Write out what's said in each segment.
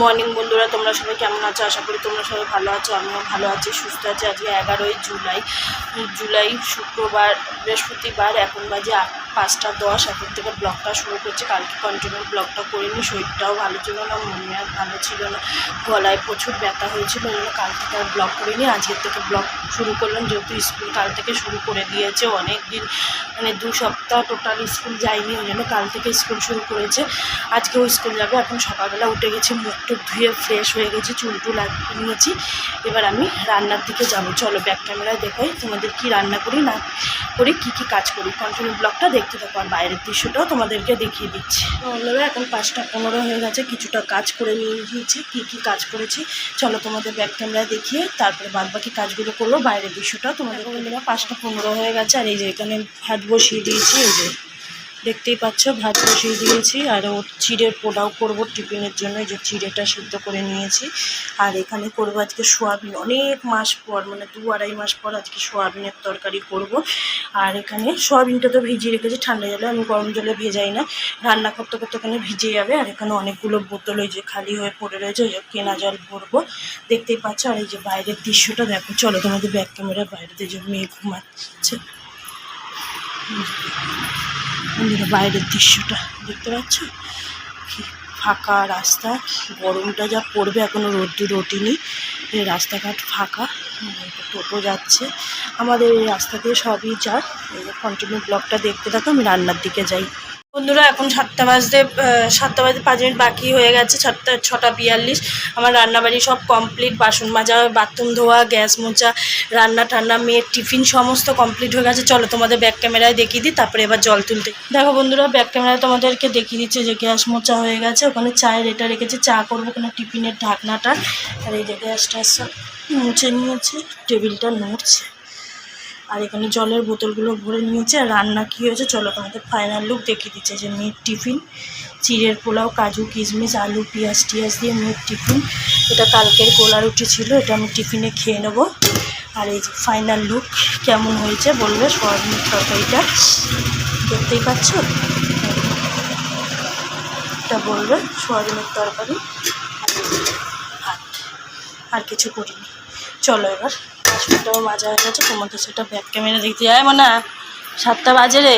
Morning বন্ধুরা, তোমরা সবাই কেমন আছো? আশা করি তোমরা সবাই ভালো আছো, আমিও ভালো আছি, সুস্থ আছি। আজকে এগারোই জুলাই জুলাই শুক্রবার, বৃহস্পতিবার, এখন বাজে আট পাঁচটা দশ, এখন থেকে ব্লগটা শুরু করছি। কালকে কন্টিনিউ ব্লগটা করিনি, শরীরটাও ভালো ছিল না মনে আর ভালো ছিল না। গলায় প্রচুর ব্যথা হয়েছিল ওই জন্য কাল থেকে আর ব্লগ করিনি। আজকের থেকে ব্লগ শুরু করলাম, যেহেতু স্কুল কাল থেকে শুরু করে দিয়েছে অনেক দিন মানে দু সপ্তাহ টোটাল স্কুল যায়নি, ওই জন্য কাল থেকে স্কুল শুরু করেছে। আজকেও স্কুল যাবে, এখন সকালবেলা উঠে গেছি, মুখ টুক ধুয়ে ফ্রেশ হয়ে গেছি, চুল টুল নিয়েছি। এবার আমি রান্নার দিকে যাব। চলো ব্যাক ক্যামেরায় দেখাই তোমাদের কি রান্না করি, না করে, কি কি কাজ করি। কন্টিনিউ ব্লগটা দেখতে থাকো আর বাইরের দৃশ্যটাও তোমাদেরকে দেখিয়ে দিচ্ছি। বন্ধুরা এখন পাঁচটা পনেরো হয়ে গেছে কিছুটা কাজ করে নিয়ে গিয়েছি কী কী কাজ করেছি চলো তোমাদের ব্যাক ক্যামেরায় দেখিয়ে তারপরে বাদ বাকি কাজগুলো করল বাইরের দৃশ্যটাও তোমাদের বন্ধুরা পাঁচটা পনেরো হয়ে গেছে আর এই যে এখানে ভাত বসিয়ে দিয়েছি এই যে দেখতেই পাচ্ছ, ভাত বসিয়ে দিয়েছি, আর ও চিড়ের পোলাও করব টিফিনের জন্য যে চিড়েটা সিদ্ধ করে নিয়েছি। আর এখানে করব আজকে সোয়াবিন, অনেক মাস পর মানে দু আড়াই মাস পর আজকে সোয়াবিনের তরকারি করব। আর এখানে সোয়াবিনটা তো ভিজিয়ে রেখেছি, ঠান্ডা জলে, আমি গরম জলে ভেজাই না। রান্না করতে করতে এখানে ভিজে যাবে, আর এখানে অনেকগুলো বোতল ওই যে খালি হয়ে পড়ে রয়েছে, ওই কেনা জল ভরবো। দেখতেই পাচ্ছ, আর এই যে বাইরের দৃশ্যটা দেখো, চলো তোমাদের ব্যাক ক্যামেরার বাইরেতে যে মেয়ে ঘুমাচ্ছে। বন্ধুরা বাইরের দৃশ্যটা দেখতে পাচ্ছ? কি ফাঁকা রাস্তা, গরমটা যা পড়বে এখনও রোদ্দুর ওঠেনি রাস্তাঘাট ফাঁকা টোটো যাচ্ছে। আমাদের এই রাস্তা দিয়ে সবই যায় কন্টিনিউ ব্লকটা দেখতে থাকো, আমি রান্নার দিকে যাই। বন্ধুরা, এখন সাতটা বাজতে সাতটা বাজতে পাঁচ মিনিট বাকি হয়ে গেছে, সাতটা, ছটা বিয়াল্লিশ। আমার রান্নাবাড়ি সব কমপ্লিট বাসন মাজা, বাথরুম ধোয়া, গ্যাস মোচা রান্না টান্না, মেয়ের টিফিন সমস্ত কমপ্লিট হয়ে গেছে। চলো তোমাদের ব্যাক ক্যামেরায় দেখিয়ে দিই, তারপরে এবার জল তুলতে। দেখো বন্ধুরা ব্যাক ক্যামেরায় তোমাদেরকে দেখিয়ে দিচ্ছে যে গ্যাস মোচা হয়ে গেছে। ওখানে চায়ের এটা রেখেছে, চা করব ওখানে টিফিনের ঢাকনাটা। আর এই যে গ্যাসটা মুছে নিয়েছে, টেবিলটা নড়ছে। আর এখানে জলের বোতলগুলো ভরে নিয়েছে, আর রান্না কী হয়েছে চলো তোমাদের ফাইনাল লুক দেখিয়ে দিচ্ছে। যে মেয়ের টিফিন চিড়ের পোলাও, কাজু, কিশমিশ, আলু, পেঁয়াজ, টিয়াজ দিয়ে মেয়ের টিফিন এটা কালকের গোলা রুটি ছিল, এটা আমি টিফিনে খেয়ে নেব। আর এই যে ফাইনাল লুক কেমন হয়েছে বলবে? সোয়াবিনের তরকারিটা। দেখতেই পাচ্ছ? এটা বলবে সোয়াবিনের তরকারি। আর কিছু করিনি। চলো এবার বাসনটাও মাজা হয়ে গেছে তোমাদের সেটা ব্যাক ক্যামেরা দেখতে যায় না সাতটা বাজে রে।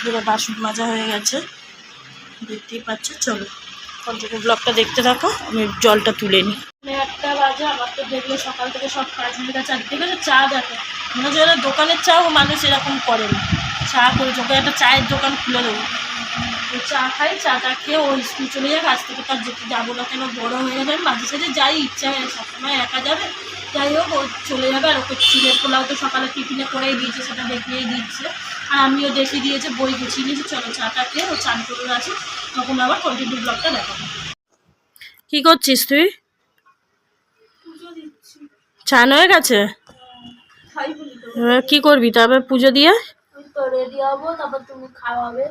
পুরো বাসন মাজা হয়ে গেছে। দেখতেই পাচ্ছ, চলো। কন্টিনিউ ব্লগটা দেখতে থাকো, আমি জলটা তুলে নিই। একটা বাজে আমার তো দেখলে সকাল থেকে সব মনে দোকানের মানুষ এরকম করে না। চা করে একটা চায়ের দোকান খুলে দেবো। চা খেয়ে ওই চলে থেকে তার যেতে যাব না কেন? বড় হয়ে মাঝে সাঝে যাই, ইচ্ছা হয় সবসময় একা যাবে। যাই হোক ও চলে যাবে আর ওকে চিড়ের পোলাও তো সকালে টিফিনে করেই দিয়েছে সেটা দেখিয়েই দিচ্ছে। আর আমিও দেখিয়ে দিয়েছে বই গুছিয়ে নিয়েছি চলো চাটা খেয়ে ও চান করে আছে। তখন আবার কন্টিনিউ ব্লগটা দেখাবো। কি করছিস তুই? চান হয়ে গেছে? কি করবি তারপর পুজো দিয়ে? আমি তো রেডি হব তারপর তুমি খাওয়াবে।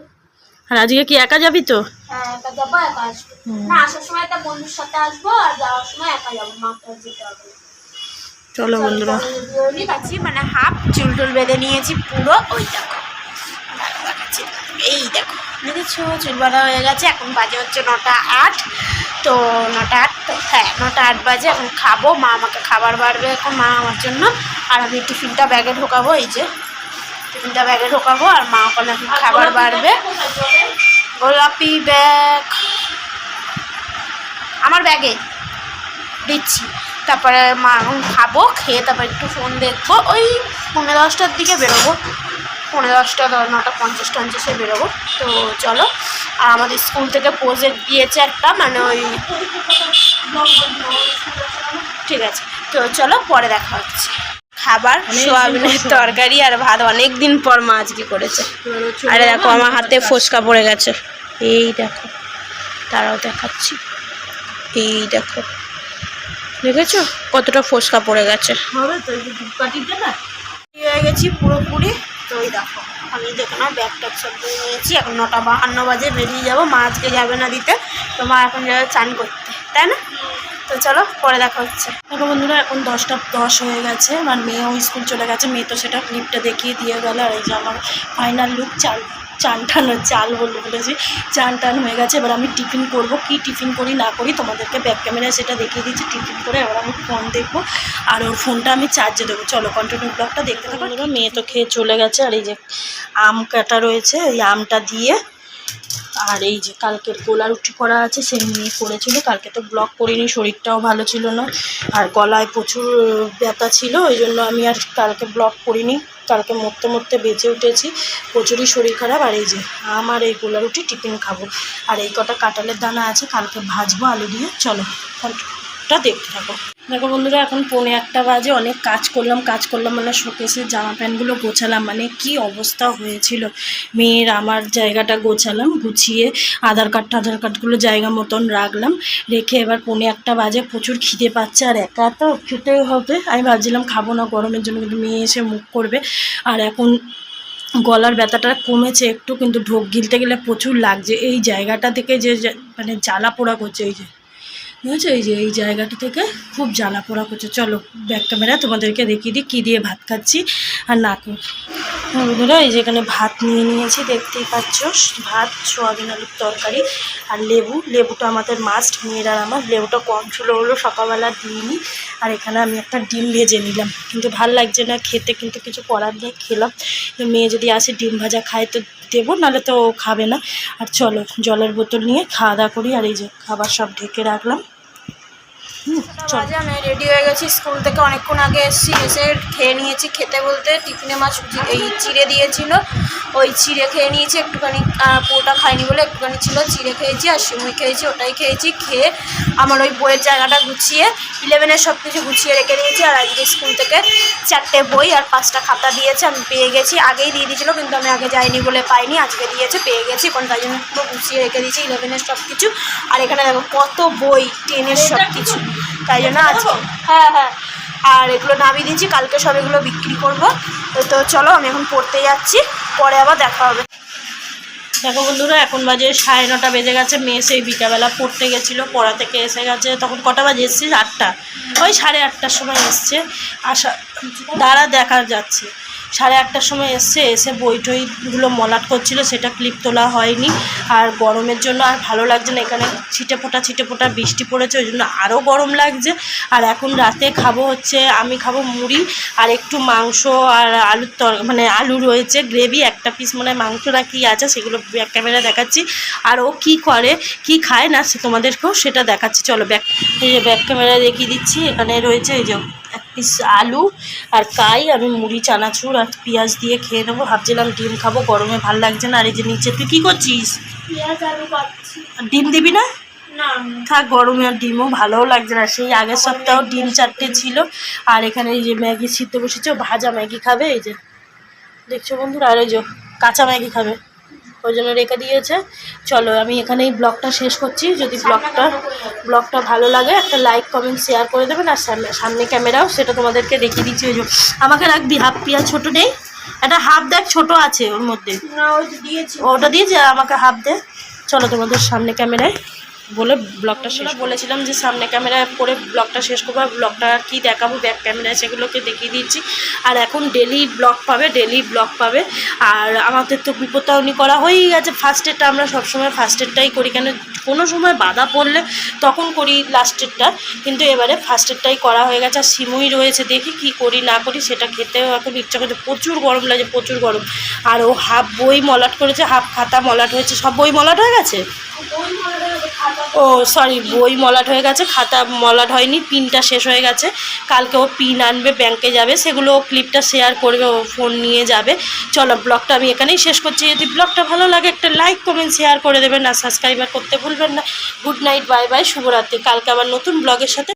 আর আজকে কি একা যাবি তো? হ্যাঁ একা যাব একা আসব। না আসার সময় একটা বন্ধুর সাথে আসব আর যাওয়ার সময় একা যাব মাকে যেতে হবে। চলো বন্ধুরা। আছি মানে হাফ চুল টুল বেঁধে নিয়েছি পুরো ওই দেখো। এই দেখো দেখেছ? চুল বাঁধা হয়ে গেছে এখন বাজে হচ্ছে নটা আট। তো নটা আট তো হ্যাঁ নটা আট বাজে এখন খাব। মা আমাকে খাবার বাড়বে এখন মা আমার জন্য। আর আমি টিফিনটা ব্যাগে ঢোকাবো এই যে। টিফিনটা ব্যাগে ঢোকাবো আর মা ওখানে এখন খাবার বাড়বে। গোলাপি ব্যাগ। আমার ব্যাগে। দিচ্ছি। তারপরে মা খাব খেয়ে তারপর একটু ফোন দেখব। ওই পনেরো দশটার দিকে বেরোবো। পনেরো দশটা ধর নটা পঞ্চাশ টঞ্চাশে বেরোবো। তো চলো আর আমাদের স্কুল থেকে প্রজেক্ট দিয়েছে একটা মানে ওই ঠিক আছে। তো চলো পরে দেখা হচ্ছে। খাবার সোয়াবিনের তরকারি আর ভাত অনেক দিন পর মা আজকে করেছে। আরে দেখো আমার হাতে ফোসকা পড়ে গেছে। এই দেখো তারাও দেখাচ্ছি। এই দেখো। দেখেছ? কতটা ফোসকা পড়ে গেছে। হবে তো যে না হয়ে গেছি পুরোপুরি। তো ওই দেখো আমি দেখো না ব্যাগ ট্যাগ সব নিয়ে নিয়েছি এখন নটা বাহান্ন বাজে বেরিয়ে যাব। মা আজকে যাবে না দিতে তো মা এখন যাবে চান করতে তাই না? তো চলো পরে দেখা হচ্ছে। দেখো বন্ধুরা এখন দশটা দশ হয়ে গেছে। আমার মেয়েও স্কুল চলে গেছে মেয়ে তো সেটা ক্লিপটা দেখিয়ে দিয়ে গেল আর এই যে আমার ফাইনাল লুক চাল চান টান চাল বলে বলেছি চান টান হয়ে গেছে। এবার আমি টিফিন করব। কি টিফিন করি না করি তোমাদেরকে ব্যাক ক্যামেরায় সেটা দেখিয়ে দিচ্ছি। টিফিন করে এবার আমি ফোন দেখব। আর ওর ফোনটা আমি চার্জে দেবো। চলো কন্টিনিউ ব্লগটা দেখতে থাকো। এবার মেয়ে তো খেয়ে চলে গেছে। আর এই যে আম কাটা রয়েছে, এই আমটা দিয়ে। আর এই যে কালকের গোলা রুটি করা আছে, সেই নিয়ে করেছিল। কালকে তো ব্লগ করিনি, শরীরটাও ভালো ছিল না। আর গলায় প্রচুর ব্যথা ছিল, ওই জন্য আমি আর কালকে ব্লগ করিনি। কালকে মরতে মরতে বেঁচে উঠেছি, প্রচুরই শরীর খারাপ, আর এই যে আমার এই গোলা রুটি টিফিন খাব। আর এই কটা কাঁঠালের দানা আছে, কালকে ভাজবো আলু দিয়ে, চলো ফোনটা দেখতে থাকো। দেখো বন্ধুরা, এখন পৌনে একটা বাজে, অনেক কাজ করলাম কাজ করলাম মানে শোকেসের জামা প্যান্টগুলো গোছালাম মানে কি অবস্থা হয়েছিল। মেয়ের আমার জায়গাটা গোছালাম, গুছিয়ে আধার কার্ড আধার কার্ডগুলো জায়গা মতন রাখলাম, রেখে এবার পৌনে একটা বাজে, প্রচুর খিদে পাচ্ছে, আর একা তো খেতে হবে। আমি ভাবছিলাম খাব না, গরমের জন্য, কিন্তু মেয়ে এসে মুখ করবে। আর এখন গলার ব্যথাটা কমেছে একটু, কিন্তু ঢোক গিলতে গেলে প্রচুর লাগছে। এই জায়গাটা থেকে যে- মানে জ্বালা পোড়া করছে, এই যে। বুঝেছ এই যে, এই জায়গাটা থেকে খুব জ্বালা পোড়া করছে। চলো ব্যাক ক্যামেরা তোমাদেরকে দেখিয়ে দিই কী দিয়ে ভাত খাচ্ছি আর না বন্ধুরা, এই যে এখানে ভাত নিয়ে নিয়েছি, দেখতেই পাচ্ছ, ভাত, সোয়াবিন, আলুর তরকারি আর লেবু। লেবুটা আমাদের মাস্ট মেয়ের আমার। লেবুটা কম ছিল হলো সকালবেলা দিইনি। আর এখানে আমি একটা ডিম ভেজে নিলাম। কিন্তু ভালো লাগছে না, খেতে কিন্তু কিছু করার নেই, খেলাম। মেয়ে যদি আসে ডিম ভাজা খায় তো দেবো, নাহলে তো খাবে না। আর চলো, জলের বোতল নিয়ে খাওয়া দাওয়া করি। আর এই যে খাবার সব ঢেকে রাখলাম। বাজে আমি রেডি হয়ে গেছি। স্কুল থেকে অনেকক্ষণ আগে এসেছি এসে খেয়ে নিয়েছি খেতে বলতে। টিফিনে মাছ এই চিড়ে দিয়েছিল। ওই চিড়ে খেয়ে নিয়েছি একটুখানি পুরোটা খাইনি বলে একটুখানি ছিল। চিড়ে খেয়েছি আর সিমুই খেয়েছি ওটাই খেয়েছি। খেয়ে আমার ওই বইয়ের জায়গাটা গুছিয়ে ইলেভেনের সব কিছু গুছিয়ে রেখে দিয়েছি। আর আজকে স্কুল থেকে চারটে বই আর পাঁচটা খাতা দিয়েছে। আমি পেয়ে গেছি। আগেই দিয়ে দিয়েছিলো কিন্তু আমি আগে যাইনি বলে পাইনি। আজকে দিয়েছে পেয়ে গেছি। এখন তাই জন্য পুরো গুছিয়ে রেখে দিয়েছি ইলেভেনের সব কিছু। আর এখানে দেখো কত বই টেনের সব কিছু। তাই জন্য আজকে হ্যাঁ হ্যাঁ। আর এগুলো নামিয়ে দিয়েছি কালকে সব এগুলো বিক্রি করব। তো তো চলো আমি এখন পড়তে যাচ্ছি পরে আবার দেখা হবে। দেখো বন্ধুরা এখন বাজে সাড়ে নটা বেজে গেছে মেয়ে সেই বিকাবেলা পড়তে গেছিল পড়া থেকে এসে গেছে তখন কটা বাজে? এসছিস আটটা। ওই সাড়ে আটটার সময় এসছে। আসা দ্বারা দেখা যাচ্ছে। সাড়ে আটটার সময় এসছে, এসে বই টইগুলো মলাট করছিল, সেটা ক্লিপ তোলা হয়নি। আর গরমের জন্য আর ভালো লাগছে না, এখানে ছিটে ফোটা ছিটে ফোটা বৃষ্টি পড়েছে, ওই জন্য আরও গরম লাগছে। আর এখন রাতে খাব হচ্ছে, আমি খাব মুড়ি আর একটু মাংস আর আলুর তর মানে আলু রয়েছে, গ্রেভি, একটা পিস মানে মাংস না কি আছে, সেগুলো ব্যাক ক্যামেরা দেখাচ্ছি। আর ও কী করে, কি খায় না সে তোমাদেরকেও সেটা দেখাচ্ছি। চলো ব্যাক এই যে ব্যাক ক্যামেরা দেখিয়ে দিচ্ছি, এখানে রয়েছে এই যে পিস আলু আর কাই আমি মুড়ি চানাচুর আর পেঁয়াজ দিয়ে খেয়ে নেব। ভাবছিলাম ডিম খাব গরমে ভালো লাগছে না। আর এই যে নিচে তুই কী করছিস? ডিম দিবি না? না। থাক গরমে আর ডিমও ভালোও লাগছে না। সেই আগের সপ্তাহ ডিম চারটে ছিল। আর এখানে এই যে ম্যাগি সিদ্ধ বসেছে ভাজা ম্যাগি খাবে এই যে। দেখছ বন্ধুরা? আর এই যে কাঁচা ম্যাগি খাবে। ওই জন্য রেখে দিয়েছে। চলো আমি এখানেই ব্লগটা শেষ করছি। যদি ব্লগটা ব্লগটা ভালো লাগে একটা লাইক কমেন্ট শেয়ার করে দেবেন। আর সামনে সামনে ক্যামেরাও সেটা তোমাদেরকে দেখিয়ে দিচ্ছি। ওই আমাকে রাখবি হাফ পিয়া ছোটো নেই। একটা হাফ দেখ ছোট আছে ওর মধ্যে। ওটা দিয়েছে আমাকে হাফ দে। চলো তোমাদের সামনে ক্যামেরায়। বলে ব্লগটা শেষ বলেছিলাম যে সামনে ক্যামেরায় করে ব্লগটা শেষ করব আর ব্লগটা কি দেখাবো ব্যাক ক্যামেরায় সেগুলোকে দেখিয়ে দিচ্ছি। আর এখন ডেলি ব্লগ পাবে ডেলি ব্লগ পাবে। আর আমাদের তো বিপত্তাউনি করা হয়েই গেছে ফার্স্ট এডটা আমরা সবসময় ফার্স্ট এডটাই করি। কেন কোনো সময় বাধা পড়লে তখন করি লাস্ট এডটা কিন্তু এবারে ফার্স্ট এডটাই করা হয়ে গেছে। আর সিমুই রয়েছে দেখি কি করি না করি সেটা খেতেও এখন ইচ্ছা করছে। প্রচুর গরম লাগে প্রচুর গরম। আর ও হাফ বই মলাট করেছে হাফ খাতা মলাট হয়েছে। সব বই মলাট হয়ে গেছে? ও সরি বই মলাট হয়ে গেছে, খাতা মলাট হয়নি, পিনটা শেষ হয়ে গেছে। কালকে ও পিন আনবে ব্যাংকে যাবে, সেগুলো ও ক্লিপটা শেয়ার করবে, ও ফোন নিয়ে যাবে। চলো ব্লগটা আমি এখানেই শেষ করছি। যদি ব্লগটা ভালো লাগে, একটা লাইক কমেন্ট শেয়ার করে দেবেন। আর সাবস্ক্রাইবার করতে ভুলবেন না। গুড নাইট বাই বাই শুভরাত্রি। কালকে আবার নতুন ব্লগের সাথে